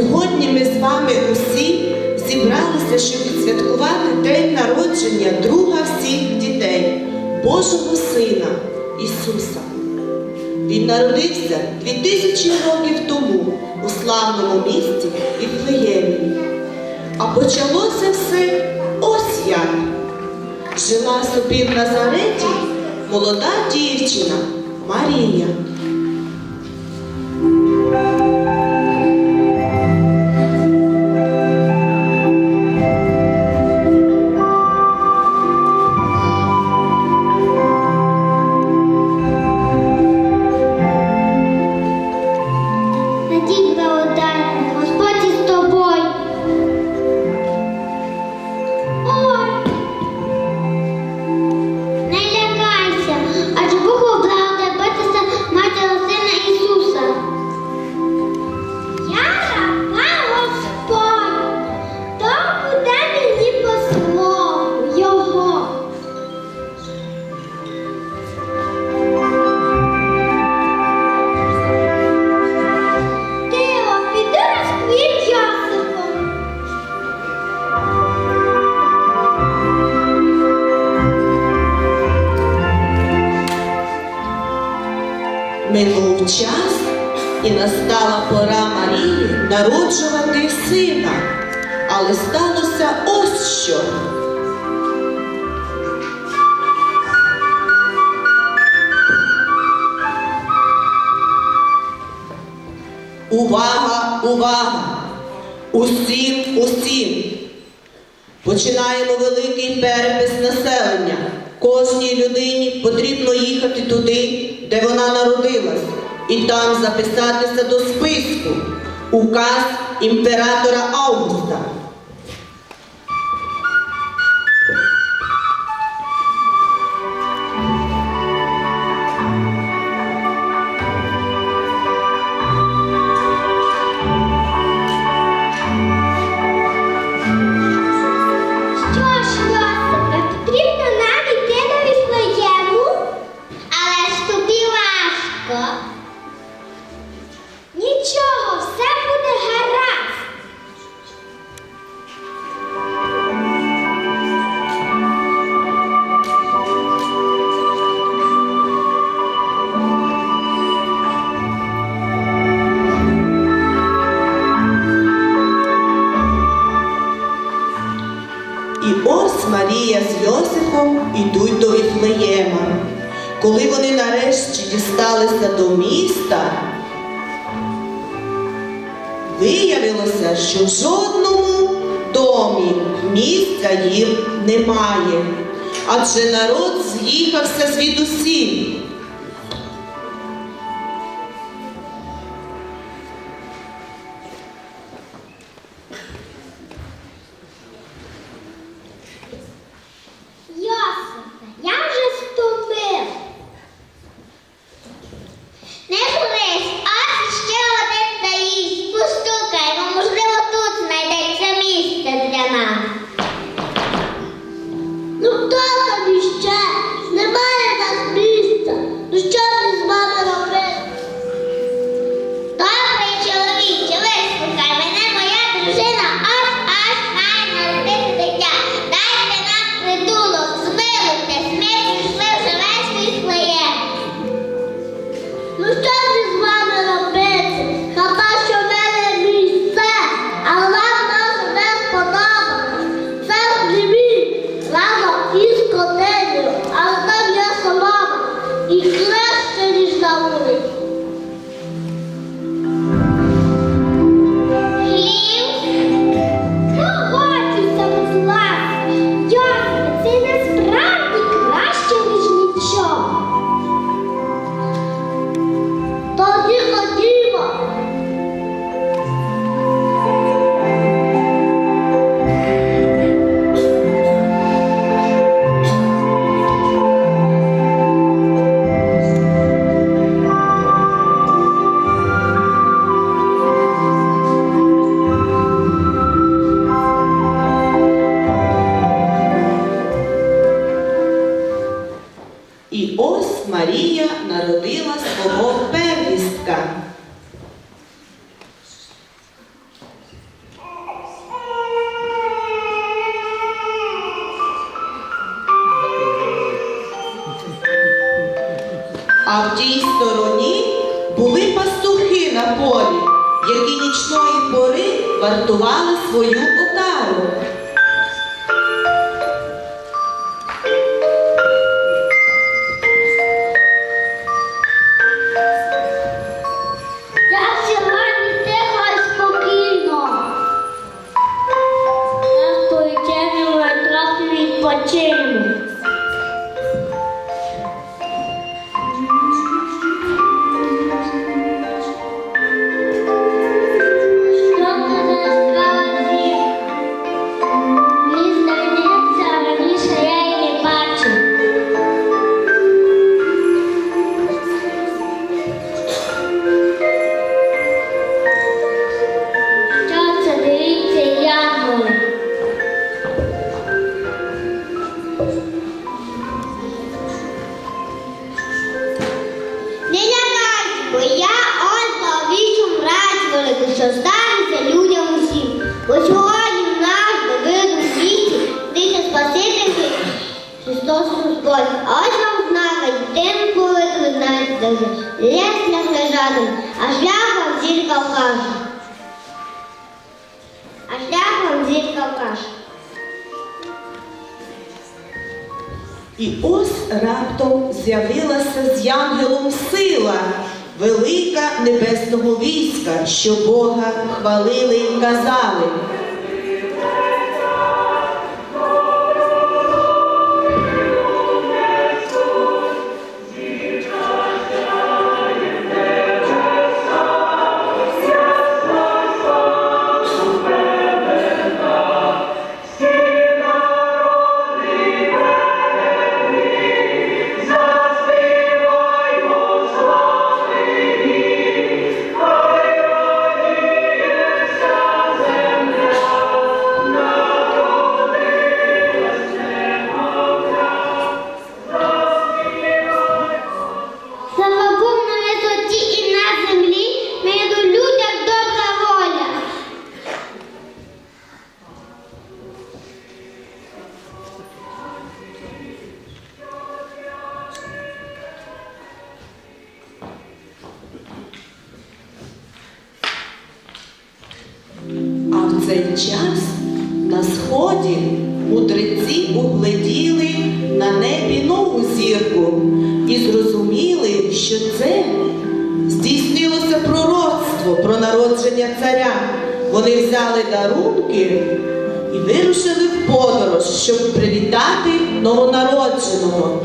Сьогодні ми з вами усі зібралися, щоб відсвяткувати день народження друга всіх дітей, Божого Сина Ісуса. Він народився 2000 років тому у славному місті Віфлеємі. А почалося все ось як. Жила собі в Назареті молода дівчина Марія. Народжувати сина. Але сталося ось що. Увага, увага! Усім, усім! Починаємо великий перепис населення. Кожній людині потрібно їхати туди, де вона народилась, і там записатися до списку. o caso Imperadora Augusta Коли вони нарешті дісталися до міста, виявилося, що в жодному домі місця їм немає, адже народ з'їхався звідусіль. А в тій стороні були пастухи на полі, які нічної пори вартували свою що станеться людям усім. Бо сьогодні в нас до виду світі, дихе Спаситель Христос Господь. А ось вам знака, тим коли ви знаєте, де лес шлях лежатим, а шлях вам зірка вкаже. А шлях вам зірка вкаже. І ось раптом з'явилася з янголом сила, велика небесного війська, що Бога хвалили і казали. Цей час на сході мудреці угледіли на небі нову зірку і зрозуміли, що це здійснилося пророцтво про народження царя. Вони взяли дарунки і вирушили в подорож, щоб привітати новонародженого.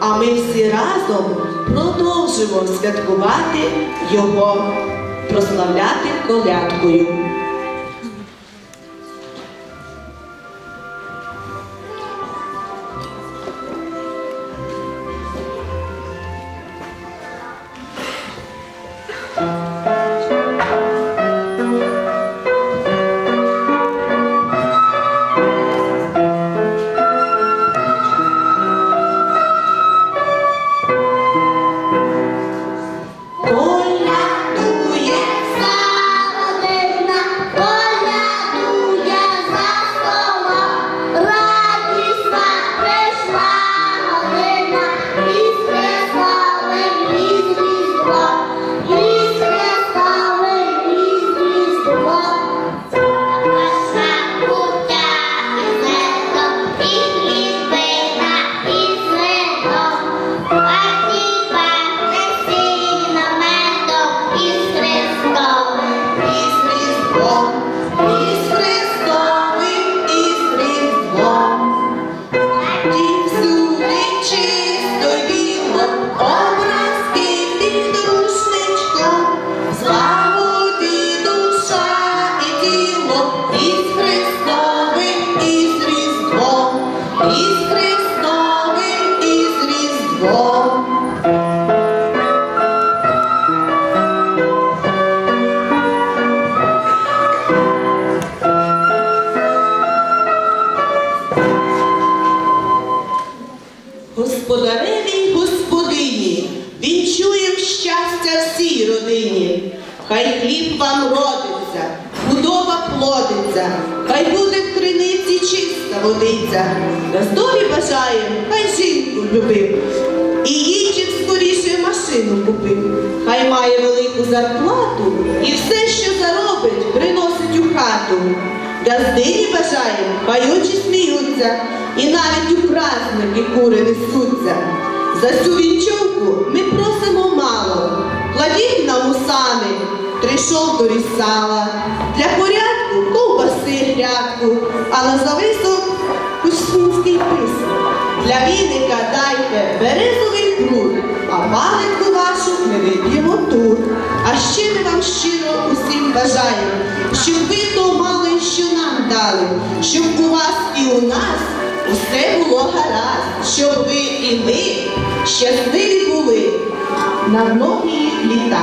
А ми всі разом продовжимо святкувати Його, прославляти колядкою. Please, please. Хай буде в криниці чиста водиця. На здорові бажаєм, хай жінку любив. І їй скоріше машину купив. Хай має велику зарплату і все, що заробить, приносить у хату. Газдині бажаєм, хай очі сміються, і навіть у праздники кури несуться. За цю вінчовку ми просимо мало. Кладіть нам у сани, три шовдорі сала, ковбаси грядку, а на зависок кучмінський писок. Для віника дайте березовий пруд, а палику вашу ми вип'ємо тут. А ще ми вам щиро усім бажаємо, щоб ви то мали, що нам дали, щоб у вас і у нас усе було гаразд, щоб ви і ми щасливі були на многі літа.